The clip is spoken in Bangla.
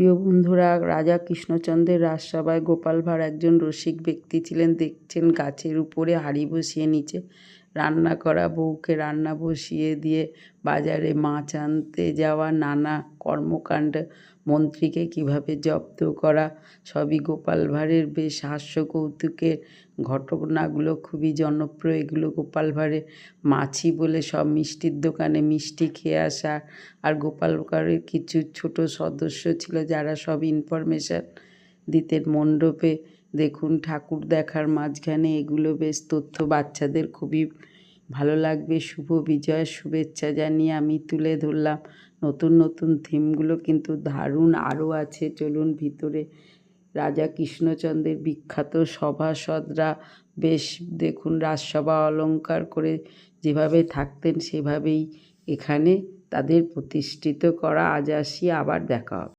প্রিয় বন্ধুরা, রাজা কৃষ্ণচন্দ্রের রাজসভায় গোপাল ভাঁড় একজন রসিক ব্যক্তি ছিলেন। দেখছেন গাছের উপরে হাঁড়ি বসিয়ে নিচে রান্না করা বউকে রান্না বসিয়ে দিয়ে বাজারে মাছ আনতে যাওয়া, নানা কর্মকাণ্ড, মন্ত্রীকে কীভাবে জব্দ করা, সবই গোপাল ভাঁড়ের বেশ হাস্য কৌতুকের ঘটনাগুলো খুবই জনপ্রিয়। এগুলো গোপাল ভাঁড়ের মাছি বলে সব মিষ্টির দোকানে মিষ্টি খেয়ে আসা আর গোপাল ভাঁড়ের কিছু ছোট সদস্য ছিল যারা সব ইনফরমেশান দিতেন মণ্ডপে। দেখুন, ঠাকুর দেখার মাঝখানে এগুলো বেশ তথ্য বাচ্চাদের খুবই ভালো লাগবে। শুভ বিজয়ের শুভেচ্ছা জানিয়ে আমি তুলে ধরলাম। নতুন নতুন থিমগুলো কিন্তু দারুণ আরও আছে। চলুন ভিতরে। রাজা কৃষ্ণচন্দ্রের বিখ্যাত সভাসদরা বেশ দেখুন, রাজসভা অলংকার করে যেভাবে থাকতেন সেভাবেই এখানে তাদের প্রতিষ্ঠিত করা। আজ আসি, আবার দেখা হবে।